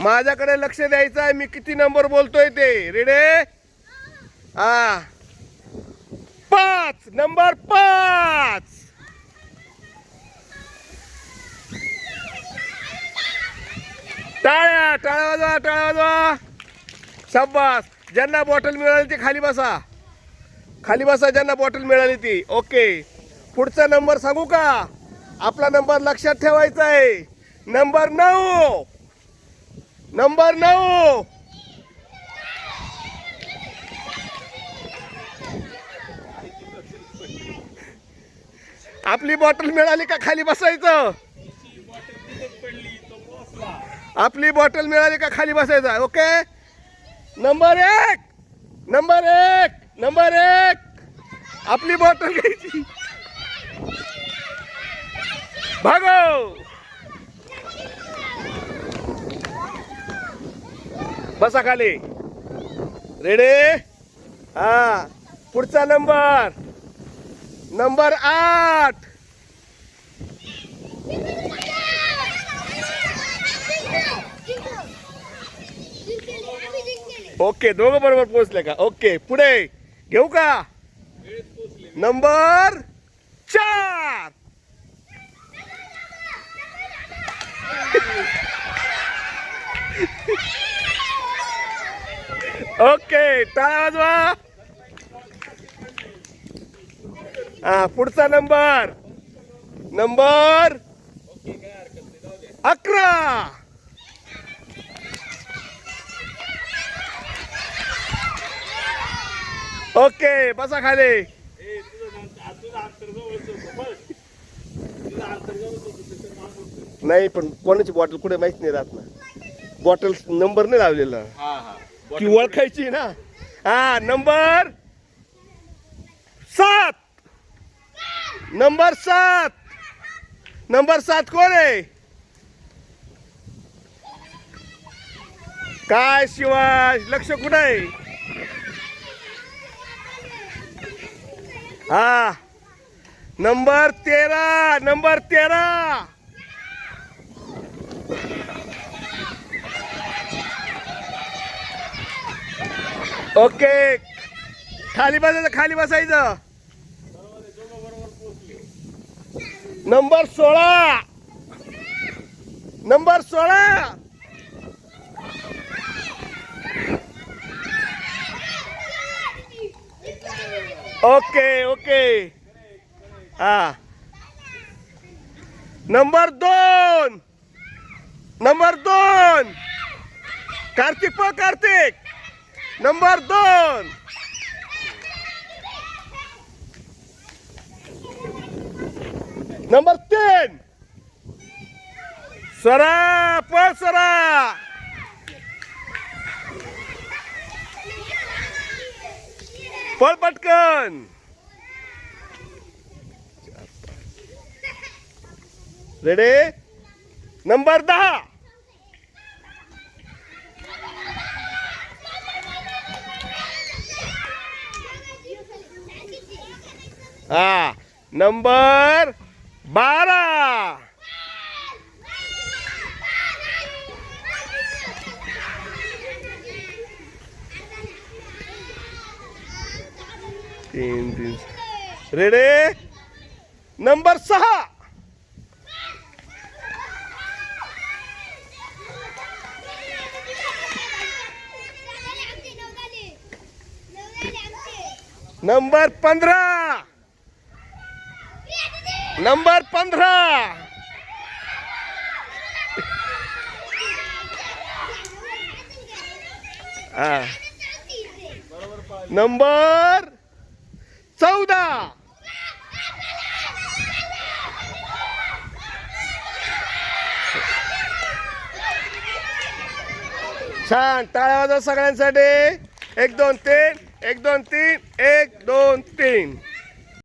माझ्याकडे लक्ष द्यायचं आहे मी किती नंबर बोलतोय ते. रेडे हा. पाच. नंबर पाच. टाळ्या टाळ्या वाजवा टाळ्या वाजवा. शाबास. ज्यांना बॉटल मिळाली ती खाली बसा. खाली बसा ज्यांना बॉटल मिळाली ती. ओके पुढचा नंबर सांगू का? आपला नंबर लक्षात ठेवायचा आहे. नंबर नऊ. नंबर नऊ. आपली बॉटल मिळाली का खाली बसायचं? आपली बॉटल मिळाली का खाली बसायचं? ओके? नंबर एक. नंबर एक. नंबर एक. आपली बॉटल घ्यायची. भागो बसा खाली. रेडी हा. पुढचा नंबर नंबर आठ. ओके दोघं बरोबर पोहोचले का? ओके पुढे. घेऊ का? नंबर चार. ओके टाळा वाजवा. हा पुढचा नंबर. नंबर अकरा. ओके बसा खाली. नाही पण कोणाची बॉटल कुठे माहीत नाही राहत ना. बॉटल नंबर नाही लावलेला. ती ओळखायची ना? हा नंबर सात. नंबर सात. नंबर सात कोण आहे? काय शिवाय? लक्ष कुठं आहे? हा. नंबर तेरा नंबर तेरा. ओके. खाली बसायचं खाली बसायचं. नंबर सोळा. नंबर सोळा. Okay okay. हा. नंबर दोन. नंबर दोन. कार्तिक प कार्तिक. नंबर दोन. नंबर तीन. सरा पळ सरा. पळ पटकन. रेडी नंबर दहा. हा. नंबर बारा. तीन तीन. रेडे नंबर सहा. नंबर पंधरा. नंबर पंधरा. नंबर चौदा. छान टाळ्या वाजव सगळ्यांसाठी. एक दोन तीन. एक दोन तीन. एक दोन तीन.